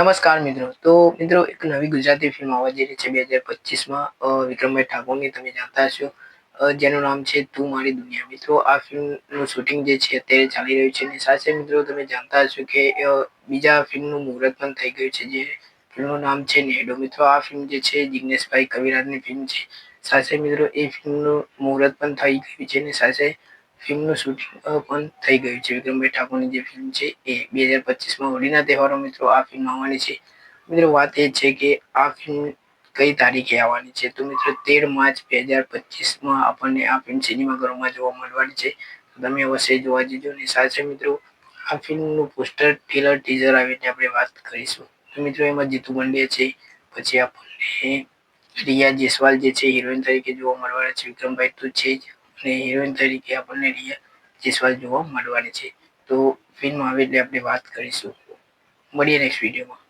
નમસ્કાર મિત્રો. તો મિત્રો, એક નવી ગુજરાતી ફિલ્મ આવવા જઈ રહી છે બે હજાર પચીસમાં. વિક્રમભાઈ ઠાકોરની તમે જાણતા હશો. જેનું નામ છે તું મારી દુનિયા. મિત્રો, આ ફિલ્મનું શૂટિંગ જે છે અત્યારે ચાલી રહ્યું છે. અને સાથે મિત્રો, તમે જાણતા હશો કે બીજા ફિલ્મનું મુહૂર્ત પણ થઈ ગયું છે, જે ફિલ્મનું નામ છે નેડો. મિત્રો, આ ફિલ્મ જે છે જિગ્નેશભાઈ કવિરાજની ફિલ્મ છે. સાથે મિત્રો, એ ફિલ્મનું મુહૂર્ત પણ થઈ ગયું છે. અને સાથે ફિલ્મનું શૂટિંગ પણ થઈ ગયું છે. વિક્રમભાઈ ઠાકોરની જે ફિલ્મ છે એ બે હજાર પચીસમાં હોળીના તહેવારો મિત્રો આ ફિલ્મ આવવાની છે. મિત્રો વાત એ છે કે આ ફિલ્મ કઈ તારીખે આવવાની છે? તો મિત્રો તેર માર્ચ બે હજાર પચીસમાં આપણને આ ફિલ્મ સિનેમાઘરોમાં જોવા મળવાની છે. તમે અવશ્ય જોવા જજો અને સાથે મિત્રો આ ફિલ્મનું પોસ્ટર ટ્રેલર ટીઝર આવે એટલે આપણે વાત કરીશું. તો મિત્રો એમાં જીતુ પંડ્યા છે, પછી આપણને રિયા જયસ્વાલ જે છે હિરોઈન તરીકે જોવા મળવાના છે. વિક્રમભાઈ તો છે જ. અને હિરોઈન તરીકે આપણને રિયા જયસ્વાલ જોવા મળવાની છે. તો ફિલ્મ આવે એટલે આપણે વાત કરીશું. મળીએ નેક્સ્ટ વિડીયોમાં